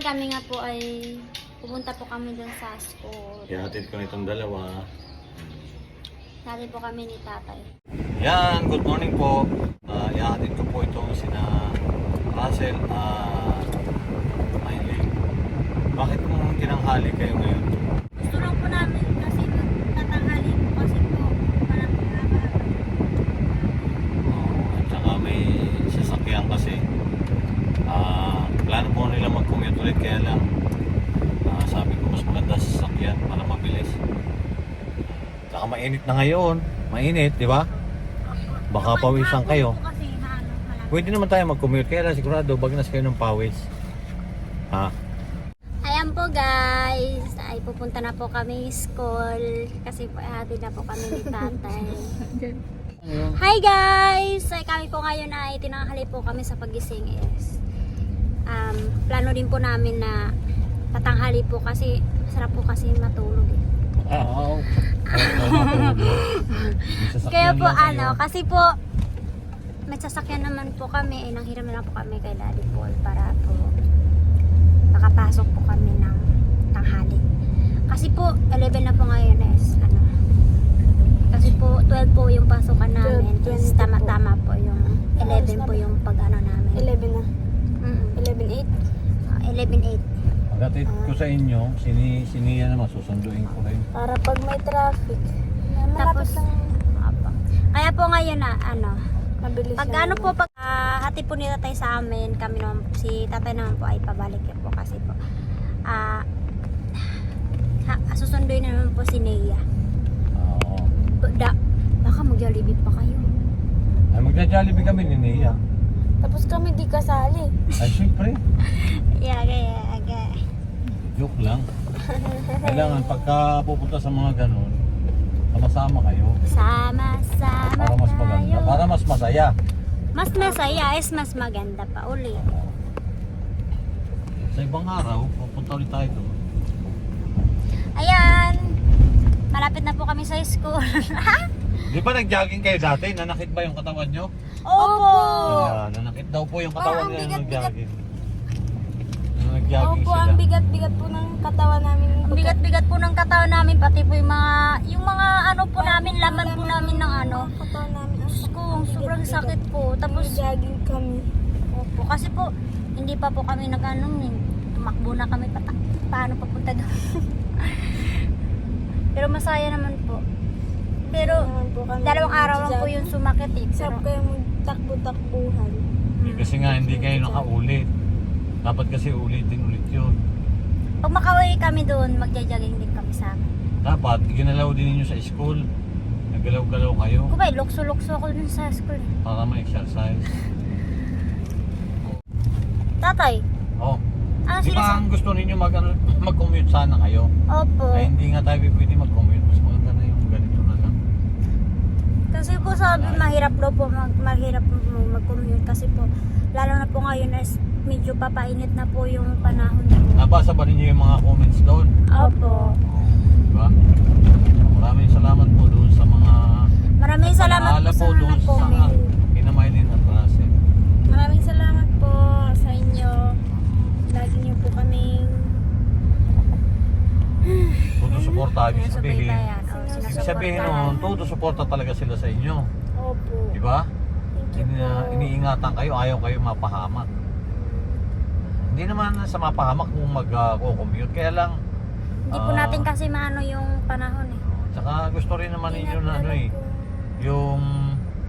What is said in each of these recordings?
kami nga po ay pupunta po kami dun sa school. Ihatid ko nitong dalawa. Dati po kami ni tatay. Yan, good morning po. Uh, ihatid ko po itong sina Russell at Miley. Bakit mo tinanghali kayo ngayon? Gusto lang po namin kasi tatanghali po kasi po parang mahaba. Oo, at saka may sasakyan kasi. Ah, plano po nila mag-commute ulit kaya lang ah, sabi ko mas maganda sa sasakyan para mabilis. Saka mainit na ngayon. Mainit, di ba? Baka pawisan kayo. Ano. Pwede naman tayo mag-commute kaya lang sigurado bagnas kayo ng pawis. Ha? Ayan po guys, ay pupunta na po kami school kasi po hatid na po kami ni tatay. Hi guys! Ay kami po ngayon ay tinanghali po kami sa pagising is um, plano din po namin na tatanghali po kasi sarap po kasi matulog eh. Oo. Kaya po ano, kasi po may sasakyan naman po kami, eh, nanghiram na lang po kami kay Daddy Paul para po makapasok po kami ng tanghali. Kasi po, 11 na po ngayon is ano, kasi po 12 po yung pasukan namin, 12, is 20 tama-tama po yung 11 po yung pag ano namin. 11 na. Mm 11.8. 11-8. Pagdating ko sa inyo, sini siniya naman susunduin ko rin. Para pag may traffic, Tapos, Apo. Kaya po ngayon na ano, mabilis Pag ano po, pag ah, hati po ni tatay sa amin, kami naman, si tatay naman po ay pabalik po kasi po. Ah, ha- susunduin na naman po si Nea. Oo. Da, baka mag-jollibee pa kayo. Ay magja-jollibee kami ni Nia. Tapos kami di kasali. Ay syempre, Yeah, yeah, yeah. Joke lang. Kailangan pagka pupunta sa mga ganun, sama-sama kayo. Sama-sama Para mas maganda, tayo. para mas masaya. Mas masaya is mas maganda pa uli. Sa ibang araw, pupunta ulit tayo doon. Ayan! Malapit na po kami sa school. Di ba nag-jogging kayo dati? Nanakit ba yung katawan nyo? Opo! Ayan, nanakit daw po yung katawan Parang nila bigat-bigat. nag-jogging. Nag-jogging Opo, sila. ang bigat-bigat po ng katawan namin. Ang bigat-bigat po ng katawan namin, pati po yung mga, yung mga ano po namin, laman po namin ng ano. Katawan namin. Ang Diyos ko, sobrang sakit po. Tapos, jogging kami. opo, kasi po, hindi pa po kami nag ano, eh, tumakbo na kami pata. Paano papunta doon? Pero masaya naman po. Pero, Naman po kami dalawang araw lang po yung sumakit eh. Pero, Sarap kayo magtakbo-takbuhan. Eh, Kasi nga hindi kayo nakaulit. Dapat kasi ulitin ulit yun. pag makauwi kami doon, magja-jogging din kami sa amin. Dapat, ginalaw din ninyo sa school. Nagalaw-galaw kayo Kung ba, lukso-lukso ako dun sa school. eh. para ma-exercise. Tatay, Oh, ano di ba ang gusto ninyo mag, ano, mag-commute sana kayo? Opo. Ay hindi nga tayo pwede mag-commute. Mas maganda na yung ganito na lang. Kasi po sabi, mahirap daw po mag, mahirap po mag-commute kasi po, lalo na po ngayon as medyo papainit na po yung panahon po. Nabasa ba ninyo yung mga comments doon? Opo. Di ba? Maraming salamat po doon sa mga Maraming salamat po sa doon sa nag-comment. Kinamaylin at Russell. Maraming salamat po sa inyo. Lagi niyo po kaming Todo suporta, ibig sabihin. Ibig sabihin noon, todo suporta talaga sila sa inyo. Opo. Di ba? Thank you Ini, po. iniingatan kayo, ayaw kayo mapahamak. Hindi naman sa mapahamak kung mag-commute. Kaya lang, Hindi po Ah. natin kasi maano yung panahon eh. tsaka gusto rin naman ninyo na ano eh, po. yung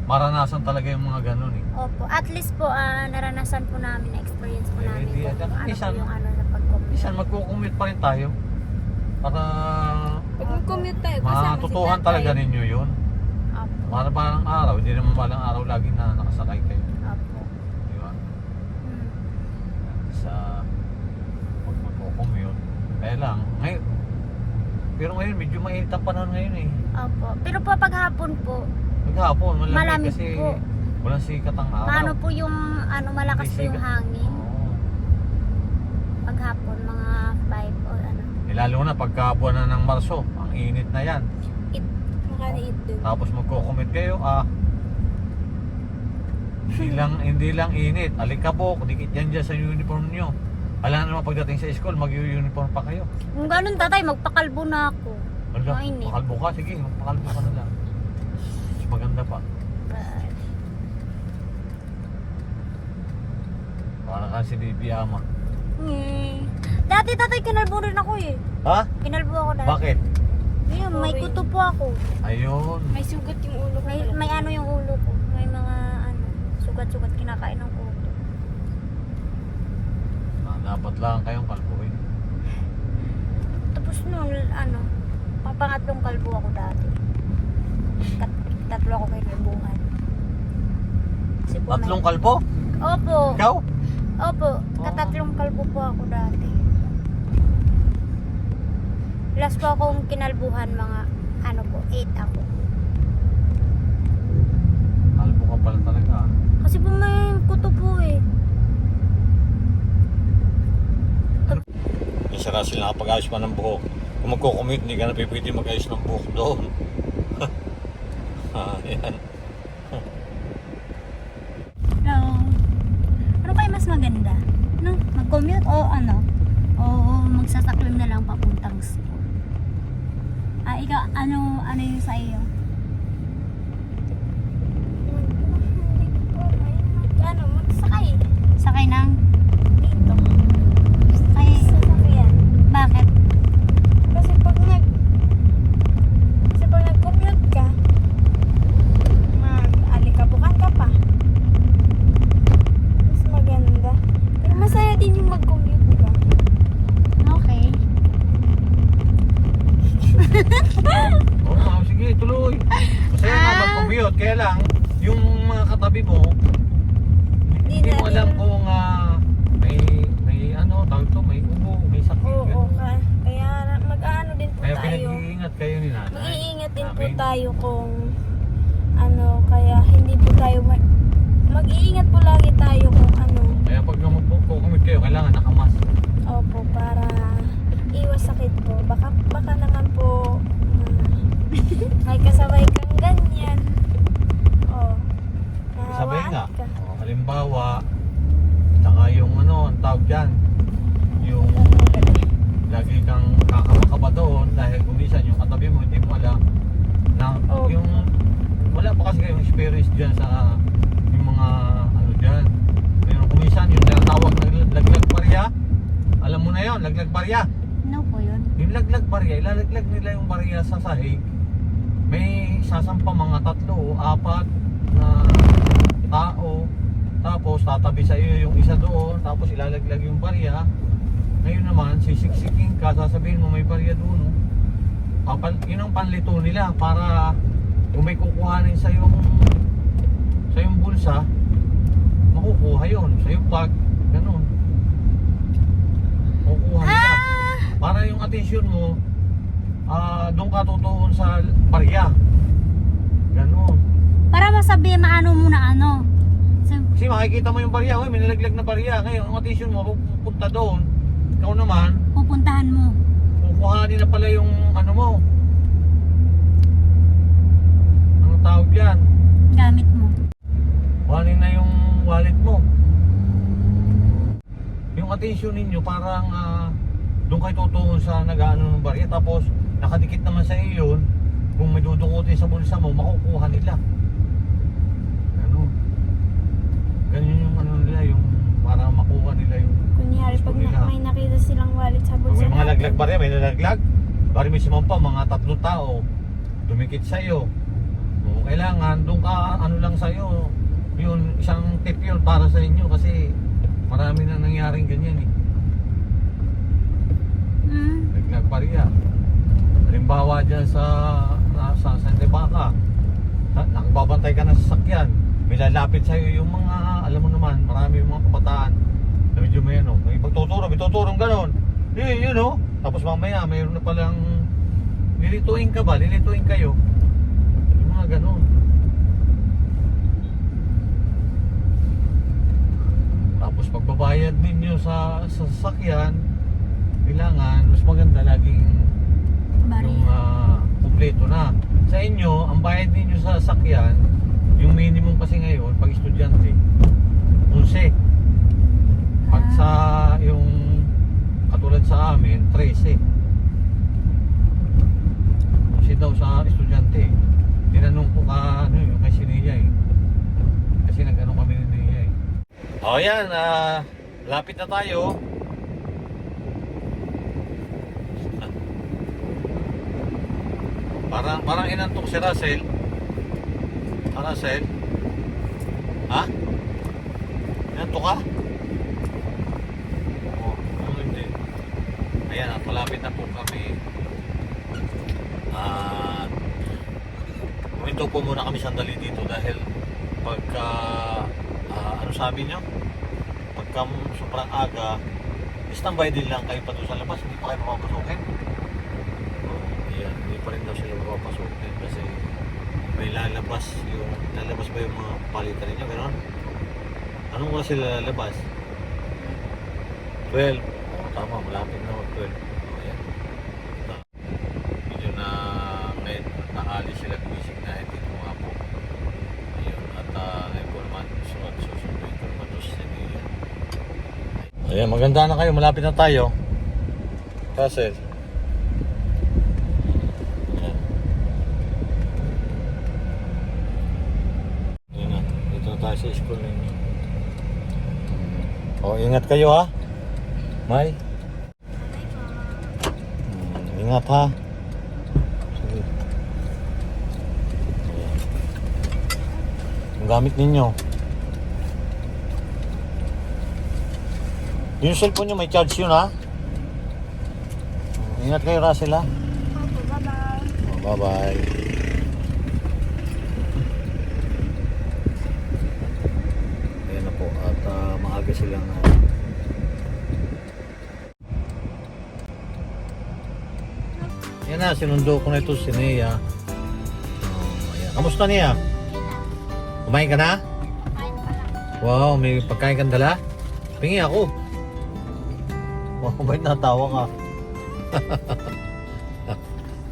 maranasan talaga yung mga ganun eh. Opo. At least po, ah, naranasan po namin, experience po Eh, namin kung at ano po minsan- yung ano sa pag-commute. Minsan magko-commute pa rin tayo. Para mag-commute tayo, matutuhan talaga ninyo yun. Opo. Para parang araw, hindi naman balang araw lagi na nakasakay kayo. Opo. Di ba? Hmm. Sa pag magko-commute. Kaya lang, ngayon, pero ngayon medyo mainit ang panahon ngayon eh. Opo. Pero po pag hapon po, Maghapon, malamig, Malamig kasi po. walang sikat ang araw. Paano po yung ano malakas po yung hangin Oo. paghapon mga 5 o ano. Eh, lalo na pagka buwan na ng Marso, ang init na yan. Makaliit din. Tapos magko-commute kayo, ah. Hindi lang, hindi lang init. Alikabok, dikit yan dyan sa uniform nyo. Alam naman pagdating sa school, mag-uniform pa kayo. Kung ganun tatay, magpakalbo na ako. Wala, Mainit. pakalbo ka, sige, pakalbo ka na lang. Mas maganda pa. Para ka si Bibi Ama. Hmm. Dati tatay, kinalbo rin ako eh. Ha? Kinalbo ako dati. Bakit? Ayun, may Sorry. kuto po ako. Ayun. May sugat yung ulo ko. May, may ano yung ulo ko. Sugat-sugat kinakain ng kuto. Ah, dapat lang kayong kalbuhin. Tapos noon, ano, pang pangatlong kalbo ako dati. Tat tatlo ako kay kalbuhan. Kasi po may- Tatlong kalbo? Opo. Ikaw? Opo. Katatlong kalbo po ako dati. Last po akong kinalbuhan mga ano po, 8 ako. Kalbo ka pala talaga. ah. Kasi po may kuto po eh. Isa na sila nakapag-ayos pa ng buhok. Kung magko-commute, hindi ka na pwede mag-ayos ng buhok doon. ah, yan. No. Ano kaya mas maganda? No? Mag-commute o ano? O magsasaklim na lang papuntang school? Ah, ikaw, ano, ano yung sa iyo? Ano, magsakay. Sakay ng? Dito. Sakay, Sasakyan. bakit? Kasi pag nag... Kasi pag nag-commute ka, mag-alikabukan ka pa. Mas maganda. Pero masaya din yung mag-commute, di ba? Okay. Oo, oh, sige, tuloy. Masaya nga Ah. mag-commute. Kaya lang, yung mga katabi mo, Di hindi mo natin- alam kung ah, may, may ano, tawag to, may ubo, may sakit. Oo, ganun. ka. Kaya mag-ano din po Kaya tayo. pinag-iingat kayo ni nanay. Mag-iingat din po tayo kung ano, kaya hindi po tayo mag... Mag-iingat po lagi tayo kung ano, Kaya pag mag-commute kayo, kailangan nakamas. opo, para iwas sakit po. Baka, baka naman po ah, may kasabay kang ganyan. Oh, Sabay nahawaan nga. ka. O, halimbawa, saka yung ano, ang tawag dyan, yung lagi kang kakamakaba doon dahil kung minsan yung katabi mo hindi mo alam na Oh. yung wala pa kasi kayong experience dyan sa yung mga ano dyan. Kung minsan yung tinatawag na laglag barya. Alam mo na yon laglag barya. No po yun. yung laglag barya ilalaglag nila yung barya sa sahig. May sasampa mga tatlo o apat na tao. Tapos tatabi sa iyo yung isa doon tapos ilalaglag yung barya ngayon naman sisiksikin ka sasabihin mo may barya doon oh. Papal, yun ang panlito nila para kung may kukuhanin sa yung sa yung bulsa makukuha yun. Sa yung bag ganun. Makukuha nila. Ah! para yung attention mo ah doon ka tutuon sa barya. Ganun. Para masabi maano muna ano. So, kasi makikita mo yung barya oy may nalaglag na barya. Ngayon ang attention mo pupunta doon ikaw naman. Pupuntahan mo. kukuhanin na pala yung ano mo. Anong tawag yan? Gamit mo. kuhanin na yung wallet mo. Yung attention ninyo parang ah, doon kayo tutuon sa nag-ano ng barya. Tapos nakadikit naman sa iyo yun. Kung may dudukutin sa bulsa mo makukuha nila. Ano ganyan yung ano nila yung para makuha nila yung Kunyari, pag nila. na, may nakita silang wallet sa pag bulsa may mga natin. laglag barya may nalaglag bari mismo pa mga tatlo tao dumikit sa iyo o kailangan doon ka ano lang sa iyo yun isang tip yun para sa inyo kasi marami na nangyaring ganyan eh Mm. Naglag barya. Halimbawa dyan sa, na, sa Santa Baka, na, nakababantay ka ng sasakyan, may lalapit sa'yo yung mga, alam mo naman, marami yung mga kabataan medyo may ano, may pagtuturo, may tuturong ganon. Yun, yun oh. Tapos mamaya, mayroon na palang, lilituin ka ba? Lilituin kayo? Yung mga ganon. Tapos pagbabayad ninyo sa, sa sasakyan, kailangan mas maganda laging yung Barya. ah, kumpleto na. Sa inyo, ang bayad ninyo sa sakyan, yung minimum kasi ngayon, pag estudyante, 11. Pag sa yung sa amin, 13. Kasi daw sa estudyante, tinanong ko ka, ano yun, kay Sineya eh. Kasi nag-ano kami ni Nia eh. O yan, ah, lapit na tayo. Parang, parang inantok si Russell. Ah, Russell? Ha? Inantok ka? Oo, oh, hindi. Ayan, at malapit na po kami. At huminto po muna kami sandali dito dahil pagka ah, ano sabi nyo? Pagka sobrang aga, standby din lang kayo pa doon sa labas, hindi pa kayo mapapasukin. Oh, ayan, hindi pa rin daw sila mapapasukin kasi may lalabas yung lalabas ba yung mga palitan ninyo, gano'n? Anong oras sila lalabas? 12. Oh, tama, malapit na mag 12. Oh, ayan. Na ngayon, nakali sila gumising na hindi ko nga po. Ayun, at uh, po naman, susunod, susunod ko naman doon sa Sevilla. Ayan, maganda na kayo, malapit na tayo. Russell. Ayan. Ayan na, dito na tayo sa school ninyo. O, ingat kayo ha. May. Hmm, ingat ha. Sige. Ayan. Ang gamit ninyo. Yung cellphone nyo may charge yun ha. Hmm, Ingat kayo Russell ha. Bye-bye. Oh, bye-bye. Ayan na po. At ah, maaga silang uh, Yan na, sinundo ko na ito si Nia. Oh, ayan. Kamusta niya? Kumain ka na? Wow, may pagkain kang dala? Pingi ako. Wow, ba't natawa ka?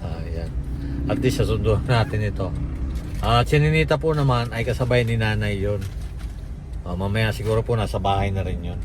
Ayan. At least sasunduhan natin ito. At si Ninita po naman ay kasabay ni nanay yon. mamaya siguro po nasa bahay na rin yun.